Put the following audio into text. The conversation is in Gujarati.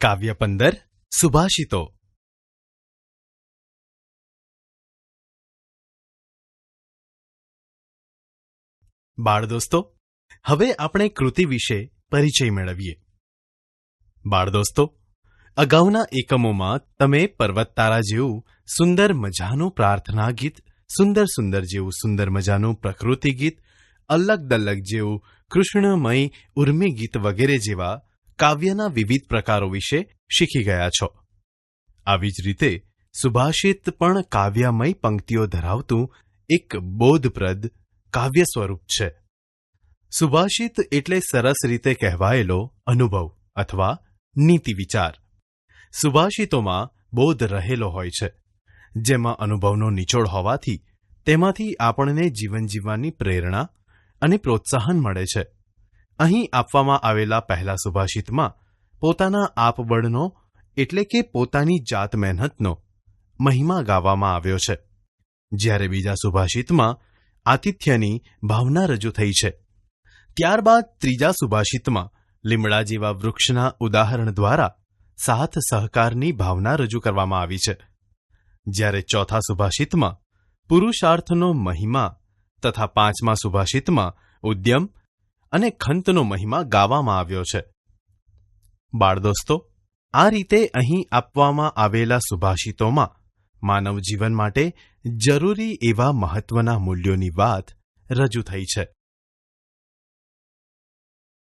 કાવ્ય પંદર, સુભાષિતો. બાળ દોસ્તો, હવે આપણે કૃતિ વિશે પરિચય મેળવીએ. બાળ દોસ્તો, અગાઉના એકમોમાં તમે પર્વત તારા જેવું સુંદર મજાનું પ્રાર્થના ગીત, સુંદર સુંદર જેવું સુંદર મજાનું પ્રકૃતિ ગીત, અલગ દલગ જેવું કૃષ્ણમય ઉર્મી ગીત વગેરે જેવા કાવ્યના વિવિધ પ્રકારો વિશે શીખી ગયા છો. આવી જ રીતે સુભાષિત પણ કાવ્યમય પંક્તિઓ ધરાવતું એક બોધપ્રદ કાવ્ય સ્વરૂપ છે. સુભાષિત એટલે સરસ રીતે કહેવાયેલો અનુભવ અથવા નીતિ વિચાર. સુભાષિતોમાં બોધ રહેલો હોય છે. જેમાં અનુભવનો નિચોડ હોવાથી તેમાંથી આપણને જીવન જીવવાની પ્રેરણા અને પ્રોત્સાહન મળે છે. અહીં આપવામાં આવેલા પહેલા સુભાષિતમાં પોતાના આપબળનો એટલે કે પોતાની જાત મહેનતનો મહિમા ગાવામાં આવ્યો છે. જ્યારે બીજા સુભાષિતમાં આતિથ્યની ભાવના રજૂ થઈ છે. ત્યારબાદ ત્રીજા સુભાષિતમાં લીમડા જેવા વૃક્ષના ઉદાહરણ દ્વારા સાથ સહકારની ભાવના રજૂ કરવામાં આવી છે. જ્યારે ચોથા સુભાષિતમાં પુરુષાર્થનો મહિમા તથા પાંચમા સુભાષિતમાં ઉદ્યમ અને ખંતનો મહિમા ગાવામાં આવ્યો છે. બાળદોસ્તો, આ રીતે અહીં આપવામાં આવેલા સુભાષિતોમાં માનવ જીવન માટે જરૂરી એવા મહત્વના મૂલ્યોની વાત રજૂ થઈ છે.